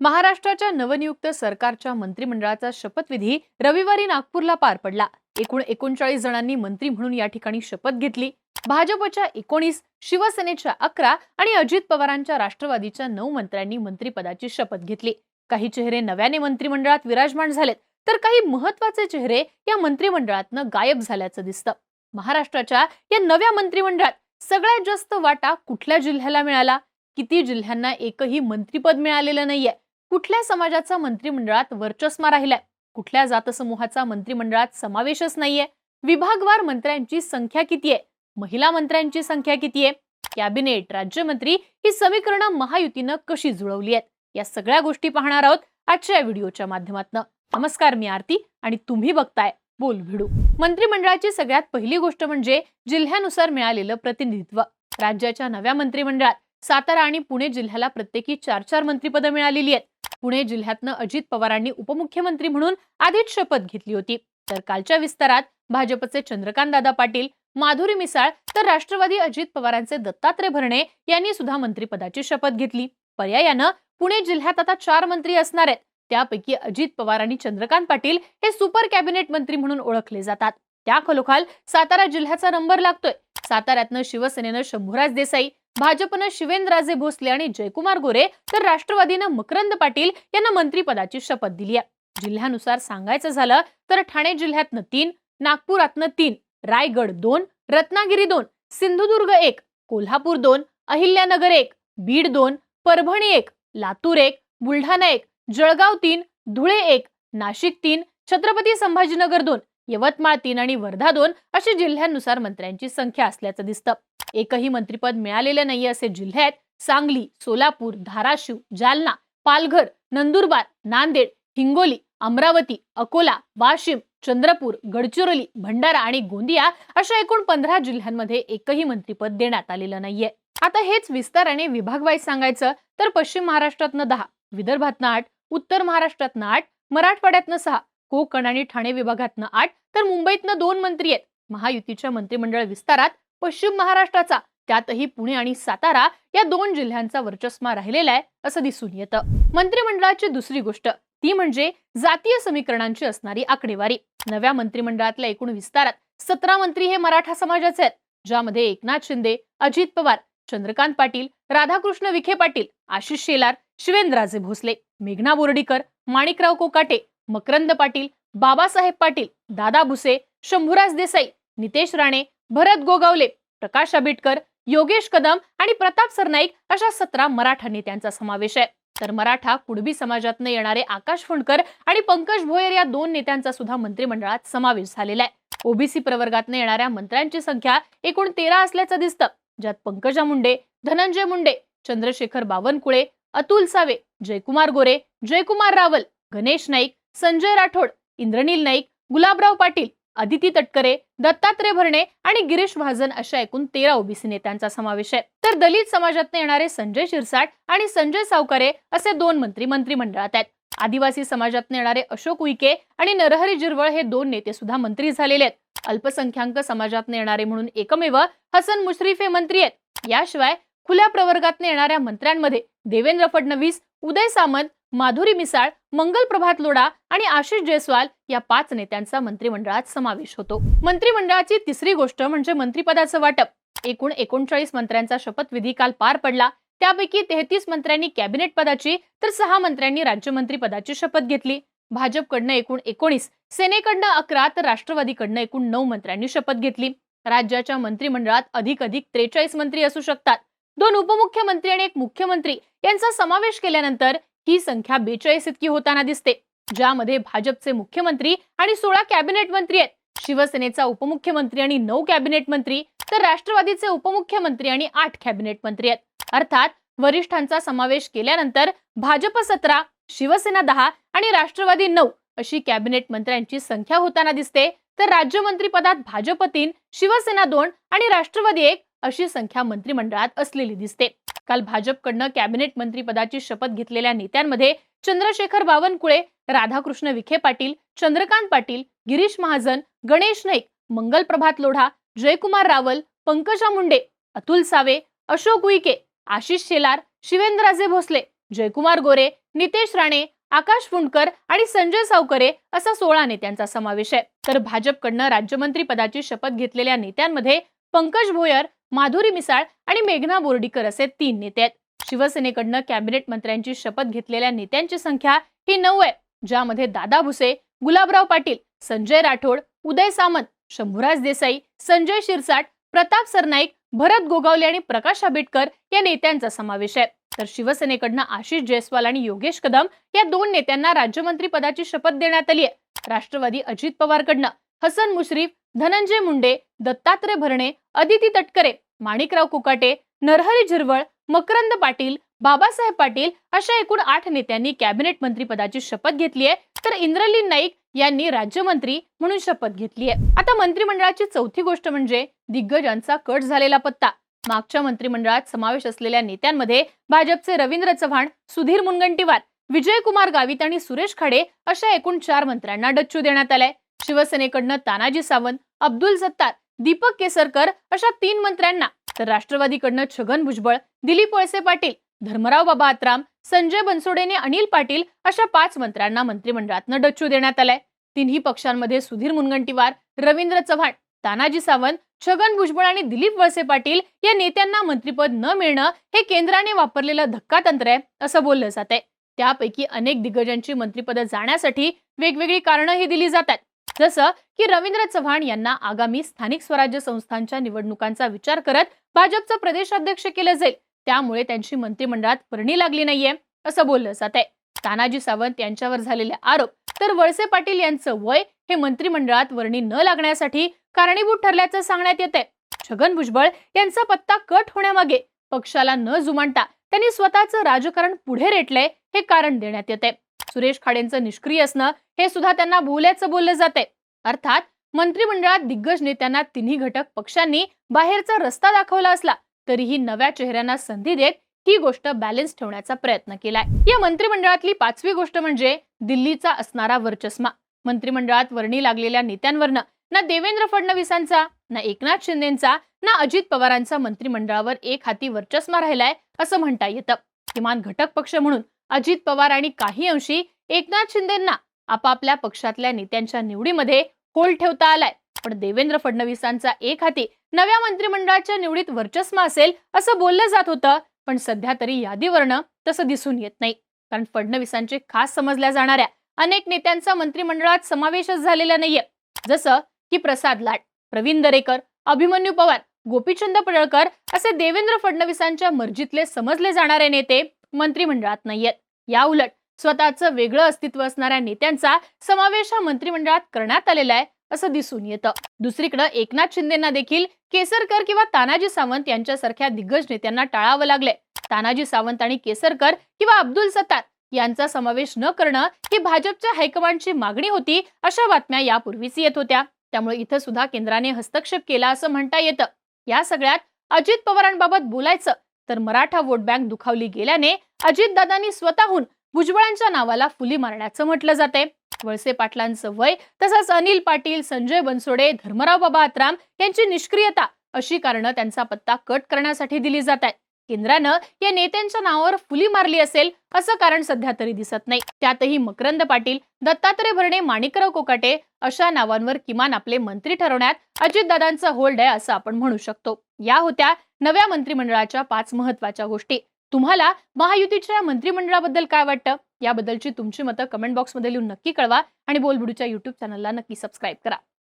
महाराष्ट्राच्या नवनियुक्त सरकारच्या मंत्रिमंडळाचा शपथविधी रविवारी नागपूरला पार पडला. एकूण एकोणचाळीस जणांनी मंत्री म्हणून या ठिकाणी शपथ घेतली. भाजपच्या एकोणीस शिवसेनेच्या अकरा आणि अजित पवारांच्या राष्ट्रवादीच्या नऊ मंत्र्यांनी मंत्रिपदाची शपथ घेतली. काही चेहरे नव्याने मंत्रिमंडळात विराजमान झालेत तर काही महत्त्वाचे चेहरे या मंत्रिमंडळातनं गायब झाल्याचं दिसतं. महाराष्ट्राच्या या नव्या मंत्रिमंडळात सगळ्यात जास्त वाटा कुठल्या जिल्ह्याला मिळाला? किती जिल्ह्यांना एकही मंत्रिपद मिळालेलं नाहीये. कुठल्या समाजाचा मंत्रिमंडळात वर्चस्मा राहिलाय? कुठल्या जातसमूहाचा मंत्रिमंडळात समावेशच नाहीये? विभागवार मंत्र्यांची संख्या किती आहे? महिला मंत्र्यांची संख्या किती आहे? कॅबिनेट राज्यमंत्री ही समीकरणं महायुतीनं कशी जुळवली आहेत? या सगळ्या गोष्टी पाहणार आहोत आजच्या व्हिडिओच्या माध्यमातून. नमस्कार मी आरती आणि तुम्ही बघताय बोल भिडू. मंत्रिमंडळाची सगळ्यात पहिली गोष्ट म्हणजे जिल्ह्यानुसार मिळालेलं प्रतिनिधित्व. राज्याच्या नव्या मंत्रिमंडळात सातारा आणि पुणे जिल्ह्याला प्रत्येकी चार चार मंत्रिपदं मिळालेली आहेत. पुणे जिल्ह्यातनं अजित पवारांनी उपमुख्यमंत्री म्हणून आधीच शपथ घेतली होती. तर कालच्या विस्तारात भाजपचे चंद्रकांत दादा पाटील माधुरी मिसाळ तर राष्ट्रवादी अजित पवारांचे दत्तात्रय भरणे यांनी सुद्धा मंत्रिपदाची शपथ घेतली. पर्यायानं पुणे जिल्ह्यात आता चार मंत्री असणार आहेत. त्यापैकी अजित पवार आणि चंद्रकांत पाटील हे सुपर कॅबिनेट मंत्री म्हणून ओळखले जातात. त्या खालोखाल सातारा जिल्ह्याचा नंबर लागतोय. साताऱ्यातनं शिवसेनेनं शंभूराज देसाई भाजपनं शिवेंद्रराजे भोसले आणि जयकुमार गोरे तर राष्ट्रवादीनं मकरंद पाटील यांना मंत्रिपदाची शपथ दिली आहे. जिल्ह्यानुसार सांगायचं झालं तर ठाणे जिल्ह्यातनं तीन नागपुरातनं तीन रायगड दोन रत्नागिरी दोन सिंधुदुर्ग एक कोल्हापूर दोन अहिल्यानगर एक बीड दोन परभणी एक लातूर एक बुलढाणा एक जळगाव तीन धुळे एक नाशिक तीन छत्रपती संभाजीनगर दोन यवतमाळ तीन आणि वर्धा दोन अशी जिल्ह्यांनुसार मंत्र्यांची संख्या असल्याचं दिसतं. एकही मंत्रिपद मिळालेलं नाही असे जिल्हे आहेत सांगली सोलापूर धाराशिव जालना पालघर नंदुरबार नांदेड हिंगोली अमरावती अकोला वाशिम चंद्रपूर गडचिरोली भंडारा आणि गोंदिया अशा एकूण पंधरा जिल्ह्यांमध्ये एकही मंत्रिपद देण्यात आलेलं नाहीये. आता हेच विस्ताराने विभागवाईज सांगायचं तर पश्चिम महाराष्ट्रातनं दहा विदर्भातनं आठ उत्तर महाराष्ट्रातनं आठ मराठवाड्यातनं सहा कोकण आणि ठाणे विभागातनं आठ तर मुंबईतनं दोन मंत्री आहेत. महायुतीच्या मंत्रिमंडळ विस्तारात पश्चिम महाराष्ट्राचा त्यातही पुणे आणि सातारा या दोन जिल्ह्यांचा वर्चस्मा राहिलेला आहे असं दिसून येतं. मंत्रिमंडळाची दुसरी गोष्ट ती म्हणजे जातीय समीकरणांची असणारी आकडेवारी. नव्या मंत्रिमंडळातल्या एकूण विस्तारात सतरा मंत्री हे मराठा समाजाचे आहेत ज्यामध्ये एकनाथ शिंदे अजित पवार चंद्रकांत पाटील राधाकृष्ण विखे पाटील आशिष शेलार शिवेंद्रराजे भोसले मेघना बोर्डीकर माणिकराव कोकाटे मकरंद पाटील बाबासाहेब पाटील दादा भुसे शंभूराज देसाई नितेश राणे भरत गोगावले प्रकाश आंबेडकर योगेश कदम आणि प्रताप सरनाईक अशा सतरा मराठा नेत्यांचा समावेश आहे. तर मराठा कुणबी समाजातनं येणारे आकाश फुंडकर आणि पंकज भोयर या दोन नेत्यांचा सुद्धा मंत्रिमंडळात समावेश झालेला आहे. ओबीसी प्रवर्गातनं येणाऱ्या मंत्र्यांची संख्या एकूण तेरा असल्याचं दिसतं. ज्यात पंकजा मुंडे धनंजय मुंडे चंद्रशेखर बावनकुळे अतुल सावे जयकुमार गोरे जयकुमार रावल गणेश नाईक संजय राठोड इंद्रनील नाईक गुलाबराव पाटील अदिती तटकरे दत्तात्रय भरणे आणि गिरीश महाजन अशा एकूण तेरा ओबीसी नेत्यांचा समावेश आहे. तर दलित समाजातून येणारे संजय शिरसाट आणि संजय सावकारे असे दोन मंत्री मंत्रिमंडळात आहेत. आदिवासी समाजातून येणारे अशोक उईके आणि नरहरी जिरवळ हे दोन नेते सुद्धा मंत्री झालेले आहेत. अल्पसंख्याक समाजातून येणारे म्हणून एकमेव हसन मुश्रीफ हे मंत्री आहेत. याशिवाय खुल्या प्रवर्गातून येणाऱ्या मंत्र्यांमध्ये देवेंद्र फडणवीस उदय सामंत माधुरी मिसाळ मंगल प्रभात लोढा आणि आशिष जयस्वाल या पाच नेत्यांचा मंत्रिमंडळात समावेश होतो. मंत्रिमंडळाची तिसरी गोष्ट म्हणजे मंत्रिपदाचं वाटप. एकूण एकोणचाळीस मंत्र्यांचा शपथविधी काल पार पडला. त्यापैकी तेहतीस मंत्र्यांनी कॅबिनेट पदाची तर सहा मंत्र्यांनी राज्यमंत्री पदाची शपथ घेतली. भाजपकडनं एकूण एकोणीस सेनेकडनं अकरा तर राष्ट्रवादीकडनं एकूण नऊ मंत्र्यांनी शपथ घेतली. राज्याच्या मंत्रिमंडळात अधिक अधिक त्रेचाळीस मंत्री असू शकतात. दोन उपमुख्यमंत्री आणि एक मुख्यमंत्री यांचा समावेश केल्यानंतर ही संख्या बेचाळीस इतकी होताना दिसते. ज्यामध्ये भाजपचे मुख्यमंत्री आणि सोळा कॅबिनेट मंत्री आहेत. शिवसेनेचा उपमुख्यमंत्री आणि नऊ कॅबिनेट मंत्री तर राष्ट्रवादीचे उपमुख्यमंत्री आणि आठ कॅबिनेट मंत्री आहेत. अर्थात वरिष्ठांचा समावेश केल्यानंतर भाजप सतरा शिवसेना दहा आणि राष्ट्रवादी नऊ अशी कॅबिनेट मंत्र्यांची संख्या होताना दिसते. तर राज्यमंत्री पदात भाजप तीन शिवसेना दोन आणि राष्ट्रवादी एक अशी संख्या मंत्रिमंडळात असलेली दिसते. काल भाजपकडनं कॅबिनेट मंत्रीपदाची शपथ घेतलेल्या नेत्यांमध्ये चंद्रशेखर बावनकुळे राधाकृष्ण विखे पाटील चंद्रकांत पाटील गिरीश महाजन गणेश नाईक मंगल प्रभात लोढा जयकुमार रावल पंकजा मुंडे अतुल सावे अशोक उईके आशिष शेलार शिवेंद्रराजे भोसले जयकुमार गोरे नितेश राणे आकाश फुंडकर आणि संजय सावकरे असा सोळा नेत्यांचा समावेश आहे. तर भाजपकडनं राज्यमंत्री पदाची शपथ घेतलेल्या नेत्यांमध्ये पंकज भोयर माधुरी मिसाळ आणि मेघना बोर्डीकर असे तीन नेते आहेत. शिवसेनेकडनं कॅबिनेट मंत्र्यांची शपथ घेतलेल्या नेत्यांची संख्या ही नऊ आहे ज्यामध्ये दादा भुसे गुलाबराव पाटील संजय राठोड उदय सामंत शंभूराज देसाई संजय शिरसाट प्रताप सरनाईक भरत गोगावले आणि प्रकाश आंबेडकर या नेत्यांचा समावेश आहे. तर शिवसेनेकडनं आशिष जयस्वाल आणि योगेश कदम या दोन नेत्यांना राज्यमंत्री पदाची शपथ देण्यात आली आहे. राष्ट्रवादी अजित पवारकडनं हसन मुश्रीफ धनंजय मुंडे दत्तात्रय भरणे अदिती तटकरे माणिकराव कुकाटे नरहरी झिरवळ मकरंद पाटील बाबासाहेब पाटील अशा एकूण आठ नेत्यांनी कॅबिनेट मंत्रीपदाची शपथ घेतली आहे. तर इंद्रलीन नाईक यांनी राज्यमंत्री म्हणून शपथ घेतली आहे. आता मंत्रिमंडळाची चौथी गोष्ट म्हणजे दिग्गजांचा कट झालेला पत्ता. मागच्या मंत्रिमंडळात समावेश असलेल्या नेत्यांमध्ये भाजपचे रवींद्र चव्हाण सुधीर मुनगंटीवार विजयकुमार गावित आणि सुरेश खाडे अशा एकूण चार मंत्र्यांना डच्चू देण्यात आलाय. शिवसेनेकडनं तानाजी सावंत अब्दुल सत्तार दीपक केसरकर अशा तीन मंत्र्यांना. तर राष्ट्रवादीकडनं छगन भुजबळ दिलीप वळसे पाटील धर्मराव बाबा आत्राम संजय बनसोडेने अनिल पाटील अशा पाच मंत्र्यांना मंत्रिमंडळातनं डच्चू देण्यात आलाय. तिन्ही पक्षांमध्ये सुधीर मुनगंटीवार रवींद्र चव्हाण तानाजी सावंत छगन भुजबळ आणि दिलीप वळसे पाटील या नेत्यांना मंत्रिपद न मिळणं हे केंद्राने वापरलेलं धक्का तंत्र आहे असं बोललं जात आहे त्यापैकी अनेक दिग्गजांची मंत्रिपदं जाण्यासाठी वेगवेगळी कारणंही दिली जातात. जसं की रवींद्र चव्हाण यांना आगामी स्थानिक स्वराज्य संस्थांच्या निवडणुकांचा विचार करत भाजपचं प्रदेशाध्यक्ष केलं जाईल. त्यामुळे त्यांची मंत्रिमंडळात वर्णी लागली नाहीये असं बोललं जात आहे. तानाजी सावंत यांच्यावर झालेले आरोप तर वळसे पाटील यांचं वय हे मंत्रिमंडळात वर्णी न लागण्यासाठी कारणीभूत ठरल्याचं सांगण्यात येते छगन भुजबळ यांचा पत्ता कट होण्यामागे पक्षाला न जुमानता त्यांनी स्वतःचं राजकारण पुढे रेटलंय हे कारण देण्यात येते सुरेश खाडेंचं निष्क्रिय असणं हे सुद्धा त्यांना भोवल्याचं बोललं जाते अर्थात मंत्रिमंडळात दिग्गज नेत्यांना तिन्ही घटक पक्षांनी बाहेरचा रस्ता दाखवला असला तरीही नव्या चेहऱ्यांना संधी देत ही गोष्ट बॅलन्स ठेवण्याचा प्रयत्न केलाय. या मंत्रिमंडळातली पाचवी गोष्ट म्हणजे दिल्लीचा असणारा वर्चस्मा मंत्रिमंडळात वर्णी लागलेल्या नेत्यांवरनं ना देवेंद्र फडणवीसांचा ना एकनाथ शिंदेचा ना अजित पवारांचा मंत्रिमंडळावर एक हाती वर्चस्मा राहिलाय असं म्हणता येतं. किमान घटक पक्ष म्हणून अजित पवार आणि काही अंशी एकनाथ शिंदेंना आपापल्या पक्षातल्या नेत्यांच्या निवडीमध्ये होल ठेवता आलाय. पण देवेंद्र फडणवीसांचा एक हाती नव्या मंत्रिमंडळाच्या निवडीत वर्चस्मा असेल असं बोललं जात होतं पण सध्या तरी यादीवरनं तसं दिसून येत नाही. कारण फडणवीसांचे खास समजल्या जाणाऱ्या अनेक नेत्यांचा मंत्रिमंडळात समावेशच झालेला नाहीये. जसं की प्रसाद लाड प्रवीण दरेकर अभिमन्यू पवार गोपीचंद पडळकर असे देवेंद्र फडणवीसांच्या मर्जीतले समजले जाणारे नेते मंत्रिमंडळात नाहीयेत. या उलट स्वतःचं वेगळं अस्तित्व असणाऱ्या नेत्यांचा समावेश हा मंत्रिमंडळात करण्यात आलेला आहे असं दिसून येतं. दुसरीकडे एकनाथ शिंदेना देखील केसरकर किंवा तानाजी सावंत यांच्यासारख्या दिग्गज नेत्यांना टाळावं लागलंय. तानाजी सावंत आणि केसरकर किंवा अब्दुल सत्तार यांचा समावेश न करणं ही भाजपच्या हायकमांडची मागणी होती अशा बातम्या यापूर्वीच येत होत्या. त्यामुळे इथं सुद्धा केंद्राने हस्तक्षेप केला असं म्हणता येतं. या सगळ्यात अजित पवारांबाबत बोलायचं तर मराठा वोट बँक दुखावली गेल्याने अजितदादांनी स्वतःहून भुजबळांच्या नावाला फुली मारण्याचं म्हटलं जाते वळसे पाटलांचं वय तसंच अनिल पाटील संजय बनसोडे धर्मराव बाबा आत्राम यांची निष्क्रियता अशी कारणं त्यांचा पत्ता कट करण्यासाठी दिली जात आहेत केंद्रानं या नेत्यांच्या नावावर फुली मारली असेल असं कारण सध्या तरी दिसत नाही. त्यातही मकरंद पाटील दत्तात्रय भरणे माणिकराव कोकाटे अशा नावांवर किमान आपले मंत्री ठरवण्यात अजितदादांचा होल्ड आहे असं आपण म्हणू शकतो. या होत्या नव्या मंत्रिमंडळाच्या पाच महत्त्वाच्या गोष्टी. तुम्हाला महायुतीच्या मंत्रिमंडळाबद्दल काय वाटतं? याबद्दलची तुमची मतं कमेंट बॉक्समध्ये लिहून नक्की कळवा आणि बोलबुडूच्या युट्यूब चॅनलला नक्की सबस्क्राईब करा.